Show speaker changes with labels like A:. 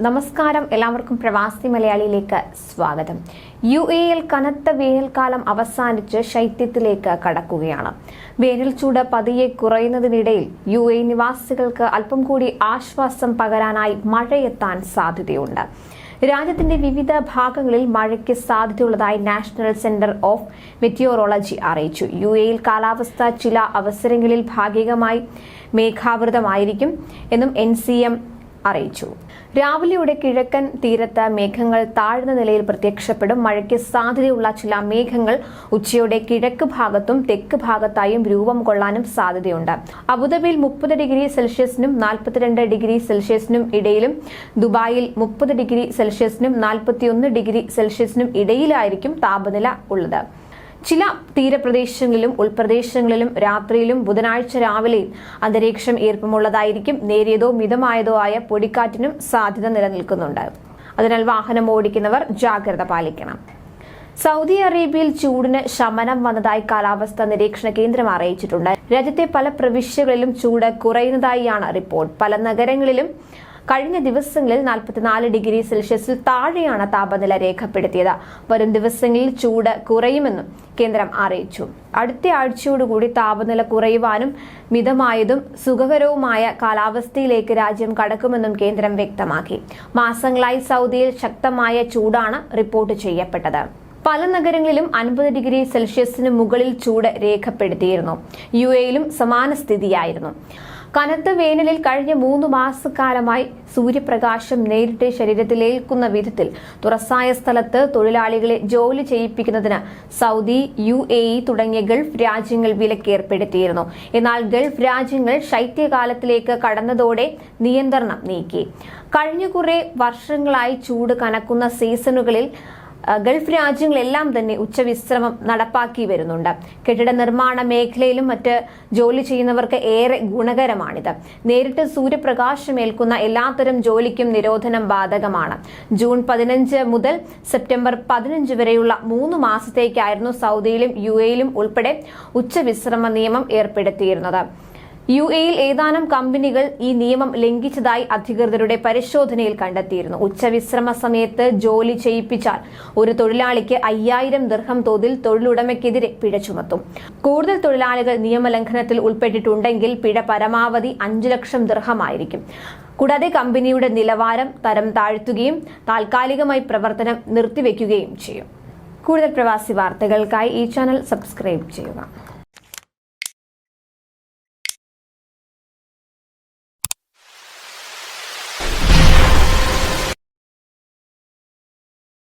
A: നമസ്കാരം. എല്ലാവർക്കും പ്രവാസി മലയാളിയിലേക്ക് സ്വാഗതം. യു എയിൽ കനത്ത വേനൽക്കാലം അവസാനിച്ച് ശൈത്യത്തിലേക്ക് കടക്കുകയാണ്. വേനൽ ചൂട് പതിയെ കുറയുന്നതിനിടയിൽ യു എ നിവാസികൾക്ക് അല്പം കൂടി ആശ്വാസം പകരാനായി മഴയെത്താൻ സാധ്യതയുണ്ട്. രാജ്യത്തിന്റെ വിവിധ ഭാഗങ്ങളിൽ മഴയ്ക്ക് സാധ്യതയുള്ളതായി നാഷണൽ സെന്റർ ഓഫ് മെറ്റിയോറോളജി അറിയിച്ചു. യു എയിൽ കാലാവസ്ഥ ചില അവസരങ്ങളിൽ ഭാഗികമായി മേഘാവൃതമായിരിക്കും എന്നും എൻ സി എം അറിയിച്ചു. രാവിലെയുടെ കിഴക്കൻ തീരത്ത് മേഘങ്ങൾ താഴ്ന്ന നിലയിൽ പ്രത്യക്ഷപ്പെടും. മഴയ്ക്ക് സാധ്യതയുള്ള ചില മേഘങ്ങൾ ഉച്ചയുടെ കിഴക്ക് ഭാഗത്തും തെക്ക് ഭാഗത്തായും രൂപം കൊള്ളാനും സാധ്യതയുണ്ട്. അബുദാബിയിൽ മുപ്പത് ഡിഗ്രി സെൽഷ്യസിനും നാൽപ്പത്തിരണ്ട് ഡിഗ്രി സെൽഷ്യസിനും ഇടയിലും ദുബായിൽ മുപ്പത് ഡിഗ്രി സെൽഷ്യസിനും നാൽപ്പത്തിയൊന്ന് ഡിഗ്രി സെൽഷ്യസിനും ഇടയിലായിരിക്കും താപനില ഉള്ളത്. ചില തീരപ്രദേശങ്ങളിലും ഉൾപ്രദേശങ്ങളിലും രാത്രിയിലും ബുധനാഴ്ച രാവിലെയും അന്തരീക്ഷം ഈർപ്പമുള്ളതായിരിക്കും. നേരിയതോ മിതമായതോ ആയ പൊടിക്കാറ്റിനും സാധ്യത നിലനിൽക്കുന്നുണ്ട്. അതിനാൽ വാഹനം ഓടിക്കുന്നവർ ജാഗ്രത പാലിക്കണം. സൗദി അറേബ്യയിൽ ചൂടിന് ശമനം വന്നതായി കാലാവസ്ഥാ നിരീക്ഷണ കേന്ദ്രം അറിയിച്ചിട്ടുണ്ട്. രാജ്യത്തെ പല പ്രവിശ്യകളിലും ചൂട് കുറയുന്നതായാണ് റിപ്പോർട്ട്. പല നഗരങ്ങളിലും കഴിഞ്ഞ ദിവസങ്ങളിൽ നാൽപ്പത്തിനാല് ഡിഗ്രി സെൽഷ്യസിൽ താഴെയാണ് താപനില രേഖപ്പെടുത്തിയത്. വരും ദിവസങ്ങളിൽ ചൂട് കുറയുമെന്നും കേന്ദ്രം അറിയിച്ചു. അടുത്ത ആഴ്ചയോടുകൂടി താപനില കുറയുവാനും മിതമായതും സുഖകരവുമായ കാലാവസ്ഥയിലേക്ക് രാജ്യം കടക്കുമെന്നും കേന്ദ്രം വ്യക്തമാക്കി. മാസങ്ങളായി സൗദിയിൽ ശക്തമായ ചൂടാണ് റിപ്പോർട്ട് ചെയ്യപ്പെട്ടത്. പല നഗരങ്ങളിലും അൻപത് ഡിഗ്രി സെൽഷ്യസിന് മുകളിൽ ചൂട് രേഖപ്പെടുത്തിയിരുന്നു. യു എയിലും സമാന സ്ഥിതിയായിരുന്നു. കനത്ത വേനലിൽ കഴിഞ്ഞ മൂന്ന് മാസക്കാലമായി സൂര്യപ്രകാശം നേരിട്ട് ശരീരത്തിലേൽക്കുന്ന വിധത്തിൽ തുറസായ സ്ഥലത്ത് തൊഴിലാളികളെ ജോലി ചെയ്യിപ്പിക്കുന്നതിന് സൗദി യു എ ഇ തുടങ്ങിയ ഗൾഫ് രാജ്യങ്ങൾ വിലക്കേർപ്പെടുത്തിയിരുന്നു എന്നാൽ ഗൾഫ് രാജ്യങ്ങൾ ശൈത്യകാലത്തിലേക്ക് കടന്നതോടെ നിയന്ത്രണം നീക്കി. കഴിഞ്ഞ കുറെ വർഷങ്ങളായി ചൂട് കനക്കുന്ന സീസണുകളിൽ ഗൾഫ് രാജ്യങ്ങളെല്ലാം തന്നെ ഉച്ചവിശ്രമം നടപ്പാക്കി വരുന്നുണ്ട്. കെട്ടിട നിർമ്മാണ മേഖലയിലും മറ്റ് ജോലി ചെയ്യുന്നവർക്ക് ഏറെ ഗുണകരമാണിത്. നേരിട്ട് സൂര്യപ്രകാശമേൽക്കുന്ന എല്ലാത്തരം ജോലിക്കും നിരോധനം ബാധകമാണ്. ജൂൺ പതിനഞ്ച് മുതൽ സെപ്റ്റംബർ പതിനഞ്ച് വരെയുള്ള മൂന്ന് മാസത്തേക്കായിരുന്നു സൗദിയിലും യു എയിലും ഉൾപ്പെടെ ഉച്ചവിശ്രമ നിയമം ഏർപ്പെടുത്തിയിരുന്നത്. യു എയിൽ ഏതാനും കമ്പനികൾ ഈ നിയമം ലംഘിച്ചതായി അധികൃതരുടെ പരിശോധനയിൽ കണ്ടെത്തിയിരുന്നു. ഉച്ചവിശ്രമ സമയത്ത് ജോലി ചെയ്യിപ്പിച്ചാൽ ഒരു തൊഴിലാളിക്ക് അയ്യായിരം ദീർഘം തോതിൽ തൊഴിലുടമയ്ക്കെതിരെ പിഴ ചുമത്തും. കൂടുതൽ തൊഴിലാളികൾ നിയമലംഘനത്തിൽ ഉൾപ്പെട്ടിട്ടുണ്ടെങ്കിൽ പിഴ പരമാവധി അഞ്ചു ലക്ഷം ദീർഘമായിരിക്കും കൂടാതെ കമ്പനിയുടെ നിലവാരം തരം താഴ്ത്തുകയും താൽക്കാലികമായി പ്രവർത്തനം നിർത്തിവെക്കുകയും ചെയ്യും. കൂടുതൽ പ്രവാസി വാർത്തകൾക്കായി ഈ ചാനൽ സബ്സ്ക്രൈബ് ചെയ്യുക.